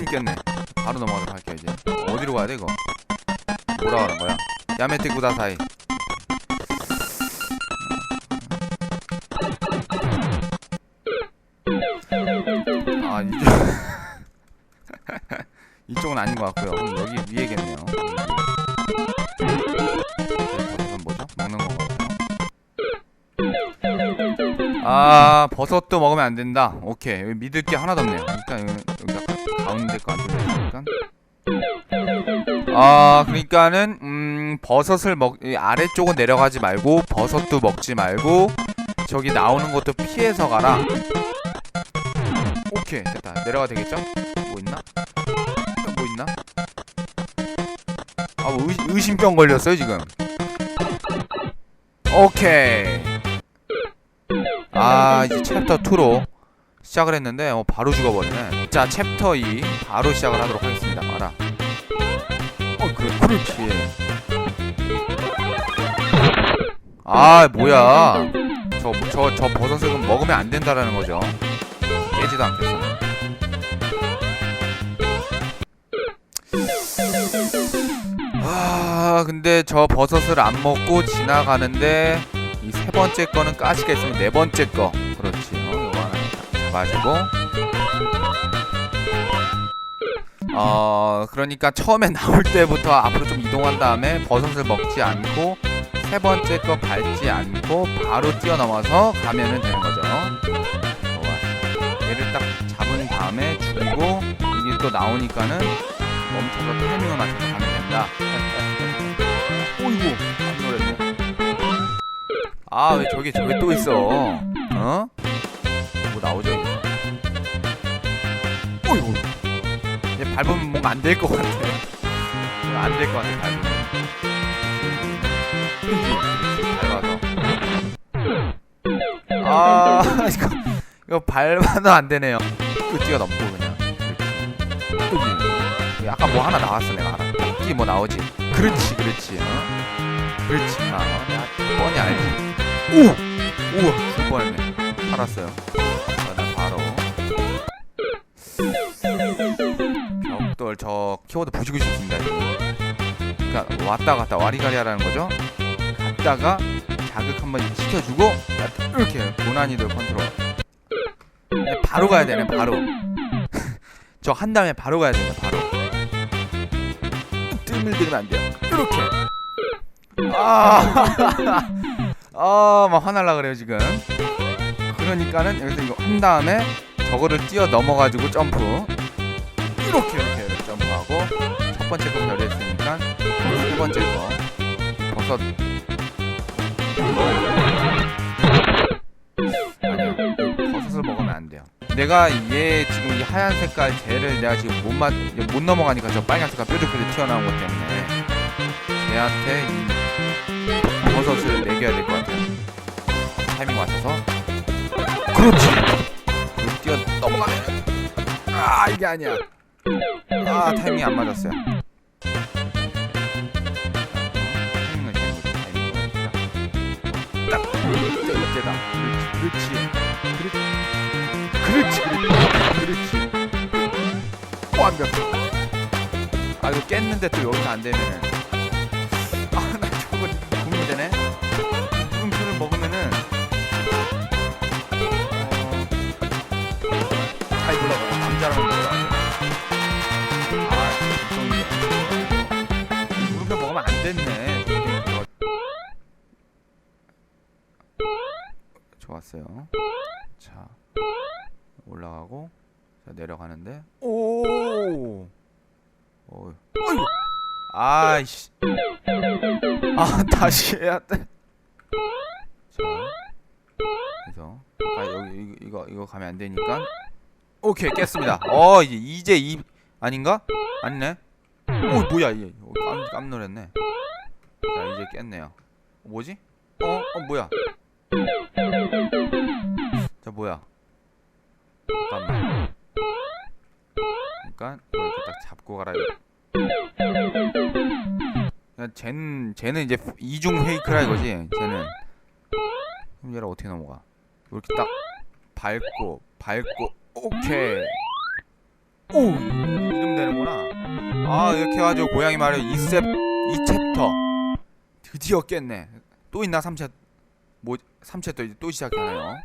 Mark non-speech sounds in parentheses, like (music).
있겠네. 바로 넘어가도록 할게요 이제. 어디로 가야 돼 이거? 뭐라 하는 거야? 야메테 구다사이. 아 이쪽 (laughs) 이쪽은 아닌 것 같고요. 여기 위에겠네요. 아 버섯도 먹으면 안 된다. 오케이 믿을 게 하나도 없네요. 일단 여기, 약간 가운데 거 안쪽이니까. 아 그러니까는 음 버섯을 먹이 아래쪽은 내려가지 말고 버섯도 먹지 말고 저기 나오는 것도 피해서 가라. 오케이 됐다 내려가 되겠죠? 뭐 있나? 뭐 있나? 아뭐 의심병 걸렸어요 지금. 오케이. 아 이제 챕터 2로 시작을 했는데 어, 바로 죽어버리네. 자 챕터 2 바로 시작을 하도록 하겠습니다. 봐라. 어 그래 그렇지 아 뭐야. 저 저 저 버섯을 그럼 먹으면 안 된다라는 거죠. 깨지도 않겠어. 아 근데 저 버섯을 안 먹고 지나가는데 이 세 번째 거는 가시가 있으면 네 번째 거. 그렇지 어, 이거 하나 잡아주고. 어 그러니까 처음에 나올 때부터 앞으로 좀 이동한 다음에 버섯을 먹지 않고 세 번째 거 밟지 않고 바로 뛰어넘어서 가면은 되는 거죠. 좋아 얘를 딱 잡은 다음에 죽이고 이게 또 나오니까는 멈춰서 타이밍을 맞춰서 가면 된다 아 왜 저기 저기 또 있어? 어? 뭐 나오죠 어이구 얘 밟으면 뭔가 안 될 것 같아. 안 될 것 같아 밟으면. 아 (laughs) 이거 이거 밟아도 안 되네요. 이거 뛰어넘고 그냥. 아까 뭐 하나 나왔어 내가 알아 여기 뭐 나오지? 그렇지 그렇지. 어? 그렇지. 아 뻔히 알지 오! 우와. 죽을 뻔했네. 살았어요. 저는 바로. 벽돌 저 키워드 부시고 싶습니다 그러니까 왔다 갔다 와리가리 하라는 거죠? 갔다가 자극 한번 시켜주고 이렇게 고난이도 컨트롤. 네, 바로 가야 되네 바로. (laughs) 저 한 다음에 바로 가야 되네 바로. 뜸을 들이면 안 돼요. 이렇게. 아 (laughs) 아, 막 화날라 그래요 지금. 그러니까는 여기서 이거 한 다음에 저거를 뛰어 넘어가지고 점프. 이렇게 이렇게, 점프하고 첫 번째 거 결의했으니까 세 번째 거 버섯. 아니요, 버섯을 먹으면 안 돼요. 내가 얘 지금 이 하얀 색깔 쟤를 내가 지금 못, 맞, 못 넘어가니까 저 빨간 색깔 뾰족뾰족 튀어나온 것 때문에 쟤한테 이 버섯을 먹여야 될 것 같아요. 타이밍 맞춰서. 그렇지. 그리고 뛰어 넘어가네. 아 이게 아니야. 아 타이밍이 안 맞았어요. 타이밍을. 타이밍을. 딱. 딱. 이때, 이때다. 그렇지. 그렇지. 그렇지. 그렇지. 그렇지. 완벽해. 아 이거 깼는데 또 여기서 안 되면은. 됐네. 좋았어요 자 올라가고 자 내려가는데 오 어, 어이구 아이씨 아 다시 해야 돼. 자, 그래서 아까 여기 이거, 이거 가면 안 되니까 오케이 깼습니다. 어 이제 이 아닌가? 아니네. 오 뭐야 이게 어, 깜 깜놀했네. 자 이제 깼네요. 뭐지? 어? 어 뭐야? 자 뭐야? 잠깐만. 그러니까 이렇게 딱 잡고 가라. 쟤는 쟤는 이제 이중 페이크라 이거지. 쟤는 그럼 얘를 어떻게 넘어가? 이렇게 딱 밟고 밟고 오케이. 오 이름 되는구나 아 이렇게 해가지고 고양이 마리오 2셉 2챕터 드디어 깼네. 또 있나? 3챕 뭐 3챕터 이제 또 시작하나요